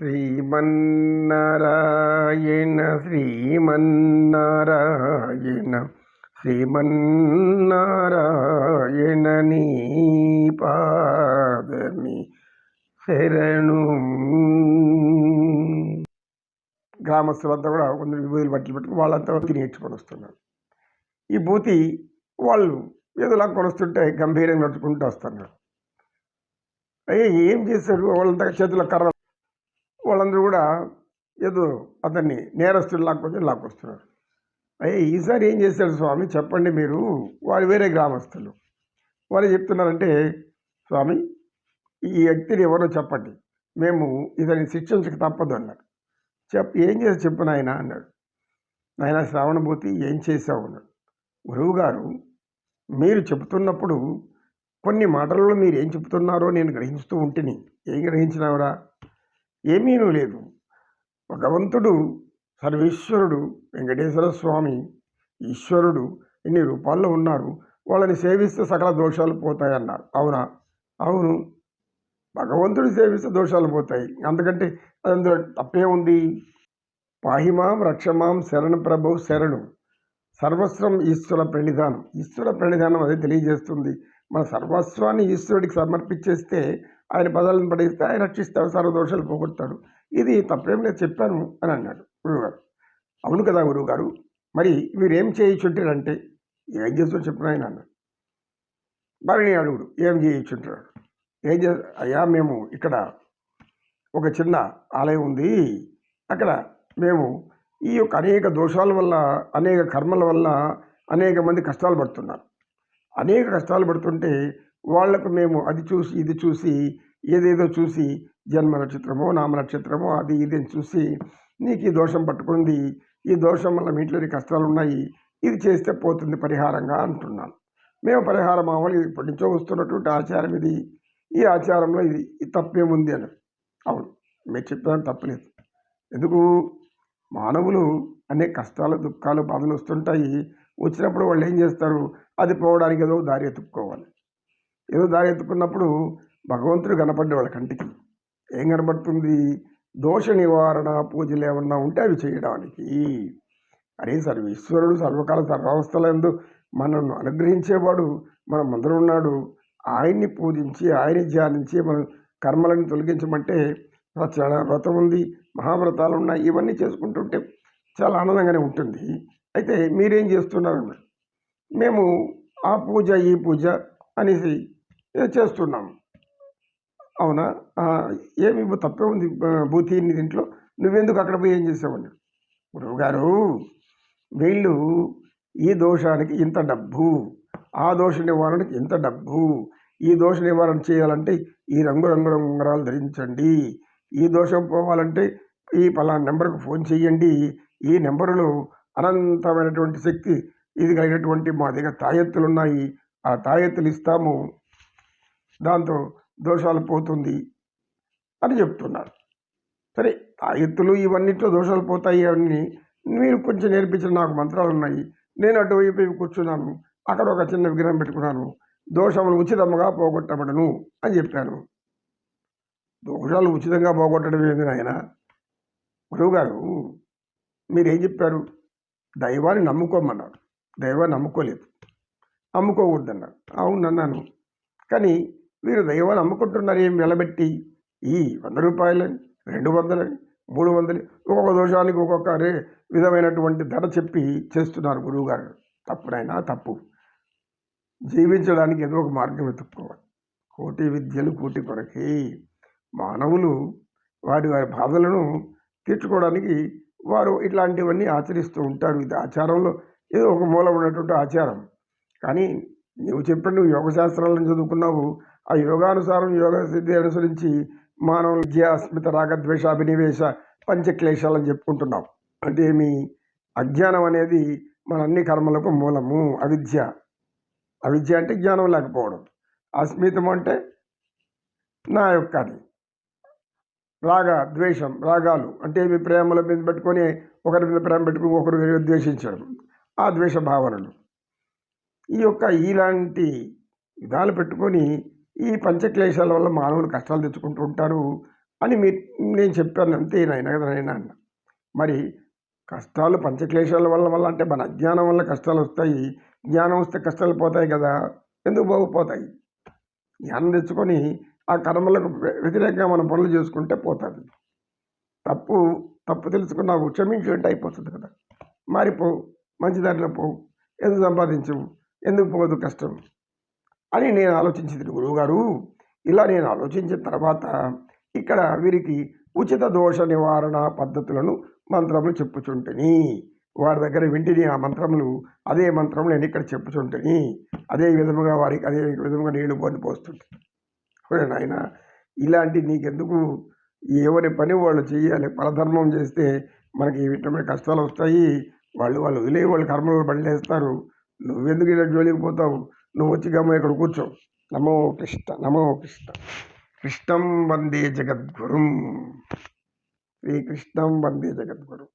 శ్రీమన్నారాయణ శ్రీమన్నారాయణ శ్రీమన్నారాయణ నీ పాదమి శరణు. గ్రామస్తులంతా కూడా కొందరు విభూతులు బట్టలు పెట్టుకుని వాళ్ళంతా తిని నేర్చుకొని వస్తున్నారు. ఈ భూతి వాళ్ళు ఏదోలా కొలుస్తుంటే గంభీరంగా నడుచుకుంటూ వస్తున్నారు. అయ్యా ఏం చేశారు? వాళ్ళంతా చేతుల కర్ర వాళ్ళందరూ కూడా ఏదో అతన్ని నేరస్తులు లాక్కొచ్చి లాక్కొస్తున్నారు. అయ్యే ఈసారి ఏం చేశాడు స్వామి? చెప్పండి మీరు. వారు వేరే గ్రామస్తులు. వారు చెప్తున్నారంటే స్వామి ఈ వ్యక్తిని ఎవరో చెప్పండి. మేము ఇతని శిక్షించక తప్పదు అన్నారు. చెప్ ఏం చేసి చెప్పు నాయన అన్నాడు. నాయన శ్రావణభూతి ఏం చేసావు అన్నాడు. గురువు గారు మీరు చెబుతున్నప్పుడు కొన్ని మాటలలో మీరు ఏం చెబుతున్నారో నేను గ్రహిస్తూ ఉంటిని. ఏం గ్రహించినావురా? ఏమీనూ లేదు. భగవంతుడు సర్వేశ్వరుడు వెంకటేశ్వర స్వామి ఈశ్వరుడు ఇన్ని రూపాల్లో ఉన్నారు? వాళ్ళని సేవిస్తే సకల దోషాలు పోతాయన్నారు. అవునా? అవును. భగవంతుడు సేవిస్తే దోషాలు పోతాయి. అందుకంటే అందులో తప్పే ఉంది. పాహిమాం రక్షమాం శరణ ప్రభు శరణు. సర్వస్వం ఈశ్వర ప్రణిధానం. ఈశ్వర ప్రణిధానం అదే తెలియజేస్తుంది. మన సర్వస్వాన్ని ఈశ్వరుడికి సమర్పించేస్తే ఆయన పదాలను పడేస్తే ఆయన రక్షిస్తాడు సర్వదోషాలు పోగొడతాడు. ఇది తప్పేం లేదు చెప్పాను అని అన్నాడు గురువుగారు. అవును కదా గురువుగారు మరి మీరేం చేయించుంటారంటే? ఏం చేస్తూ చెప్పిన ఆయన అన్నాడు. మరిని అడుగుడు ఏం చేయించుంటాడు? ఏం చే అయ్యా మేము ఇక్కడ ఒక చిన్న ఆలయం ఉంది. అక్కడ మేము ఈ యొక్క అనేక దోషాల వల్ల అనేక కర్మల వల్ల అనేక మంది కష్టాలు పడుతున్నారు. అనేక కష్టాలు పడుతుంటే వాళ్ళకు మేము అది చూసి ఇది చూసి ఏదేదో చూసి జన్మ నక్షత్రమో నామ నక్షత్రమో అది ఇది అని చూసి నీకు ఈ దోషం పట్టుకుంది ఈ దోషం వల్ల మీ ఇంట్లో కష్టాలు ఉన్నాయి ఇది చేస్తే పోతుంది పరిహారంగా అంటున్నాను. మేము పరిహారం అవ్వాలి ఇది ఇప్పటి నుంచో వస్తున్నటువంటి ఆచారం ఇది. ఈ ఆచారంలో ఇది ఈ తప్పేముంది అని. అవును మీరు చెప్పాను తప్పలేదు. ఎందుకు? మానవులు అనేక కష్టాలు దుఃఖాలు బాధలు వస్తుంటాయి. వచ్చినప్పుడు వాళ్ళు ఏం చేస్తారు? అది పోవడానికి ఏదో దారి ఎత్తుక్కోవాలి. ఏదో దారి ఎత్తుకున్నప్పుడు భగవంతుడు కనపడ్డ వాళ్ళ కంటికి. ఏం కనపడుతుంది? దోష నివారణ పూజలు ఏమన్నా ఉంటే అవి చేయడానికి. అరే సర్వేశ్వరుడు సర్వకాల సర్వావస్థలందు మనల్ని అనుగ్రహించేవాడు మన ముందర ఉన్నాడు. ఆయన్ని పూజించి ఆయన్ని ధ్యానించి మనం కర్మలను తొలగించమంటే చాలా వ్రతం ఉంది మహావ్రతాలు ఉన్నాయి ఇవన్నీ చేసుకుంటుంటే చాలా ఆనందంగానే ఉంటుంది. అయితే మీరేం చేస్తున్నారు? మేము ఆ పూజ ఈ పూజ అనేసి చేస్తున్నాం. అవునా? ఏమి తప్పే ఉంది. బూతి నీ దీంట్లో. నువ్వెందుకు అక్కడ పోయి ఏం చేసావని? గురువు గారు వీళ్ళు ఈ దోషానికి ఇంత డబ్బు. ఆ దోష నివారణకి ఇంత డబ్బు. ఈ దోష నివారణ చేయాలంటే ఈ రంగు రంగు రంగురాలు ధరించండి. ఈ దోషం పోవాలంటే ఈ పలానా నెంబర్కు ఫోన్ చేయండి. ఈ నెంబరులో అనంతమైనటువంటి శక్తి ఇది కలిగినటువంటి మా దగ్గర తాయెత్తులు ఉన్నాయి ఆ తాయెత్తులు ఇస్తాము. దాంతో దోషాలు పోతుంది అని చెప్తున్నారు సరే ఆ ఎత్తులు ఇవన్నిట్లో దోషాలు పోతాయి అని మీరు కొంచెం నేర్పించిన నాకు మంత్రాలు ఉన్నాయి. నేను అటువైపు కూర్చున్నాను. అక్కడ ఒక చిన్న విగ్రహం పెట్టుకున్నాను. దోషములు ఉచితముగా పోగొట్టబడను అని చెప్పాను. దోషాలు ఉచితంగా పోగొట్టడం ఏంది నాయన? గురువుగారు మీరేం చెప్పారు? దైవాన్ని నమ్ముకోమన్నారు దైవాన్ని నమ్ముకోలేదు. నమ్ముకోకూడదన్నారు అవును అన్నాను కానీ వీరు దైవాన్ని అమ్ముకుంటున్నారు ఏం వెలబెట్టి ఈ వంద రూపాయలని రెండు వందలని మూడు వందలు ఒక్కొక్క దోషానికి ఒక్కొక్క విధమైనటువంటి ధర చెప్పి చేస్తున్నారు గురువుగారు. తప్పునైనా తప్పు. జీవించడానికి ఏదో ఒక మార్గం వెతుక్కోవాలి. కోటి విద్యలు కోటి కొరకే. మానవులు వారి వారి బాధలను తీర్చుకోవడానికి వారు ఇట్లాంటివన్నీ ఆచరిస్తూ ఉంటారు. ఇది ఆచారంలో ఏదో ఒక మూలం ఉన్నటువంటి ఆచారం. కానీ నువ్వు చెప్పిన నువ్వు యోగ శాస్త్రాలను చదువుకున్నావు ఆ యోగానుసారం యోగ సిద్ధి అనుసరించి మానవులు విద్య అస్మిత రాగద్వేష అభినివేశ పంచక్లేశాలని చెప్పుకుంటున్నాం. అంటే ఏమి? అజ్ఞానం అనేది మన అన్ని కర్మలకు మూలము అవిద్య. అవిద్య అంటే జ్ఞానం లేకపోవడం. అస్మితం అంటే నా యొక్క అది. రాగ ద్వేషం రాగాలు అంటే మీ ప్రేమల మీద పెట్టుకొని ఒకరి మీద ప్రేమ పెట్టుకుని ఒకరు ద్వేషించడం. ఆ ద్వేష భావనలు. ఈ యొక్క ఇలాంటి విధాలు పెట్టుకొని ఈ పంచక్లేశాల వల్ల మానవులు కష్టాలు తెచ్చుకుంటూ ఉంటారు అని మీ నేను చెప్పాను అంతే నాయన కదా నాయన అన్న. మరి కష్టాలు పంచక్లేశాల వల్ల వల్ల అంటే మన అజ్ఞానం వల్ల కష్టాలు వస్తాయి జ్ఞానం వస్తే కష్టాలు పోతాయి కదా ఎందుకు బాగుపోతాయి జ్ఞానం తెచ్చుకొని ఆ కర్మలకు వ్యతిరేకంగా మనం పనులు చేసుకుంటే పోతుంది. తప్పు తప్పు తెలుసుకున్న క్షమించేట్టు అయిపోతుంది కదా. మారిపో మంచి దారిలో పోవు ఎందుకు సంపాదించవు ఎందుకు పోదు కష్టం? అని నేను ఆలోచించింది గురువుగారు. ఇలా నేను ఆలోచించిన తర్వాత ఇక్కడ వీరికి ఉచిత దోష నివారణ పద్ధతులను మంత్రములు చెప్పుచుంటని. వారి దగ్గర వింటిని ఆ మంత్రములు అదే మంత్రం నేను ఇక్కడ చెప్పుచుంటని. అదే విధముగా వారికి అదే విధముగా నీళ్ళు పోని పోస్తుంటాను. చూడండి నాయన ఇలాంటి నీకెందుకు? ఎవరి పని వాళ్ళు చేయాలి పరధర్మం చేస్తే మనకి విటమైన కష్టాలు వస్తాయి. వాళ్ళు వాళ్ళు వదిలే వాళ్ళు కర్మలు బండిలేస్తారు నువ్వెందుకు ఇలా జోలికి పోతావు? నువ్వు వచ్చి గమ్మ ఇక్కడ కూర్చో. నమో కృష్ణ నమో కృష్ణ. కృష్ణం వందే జగద్గురుం. శ్రీకృష్ణం వందే జగద్గురు.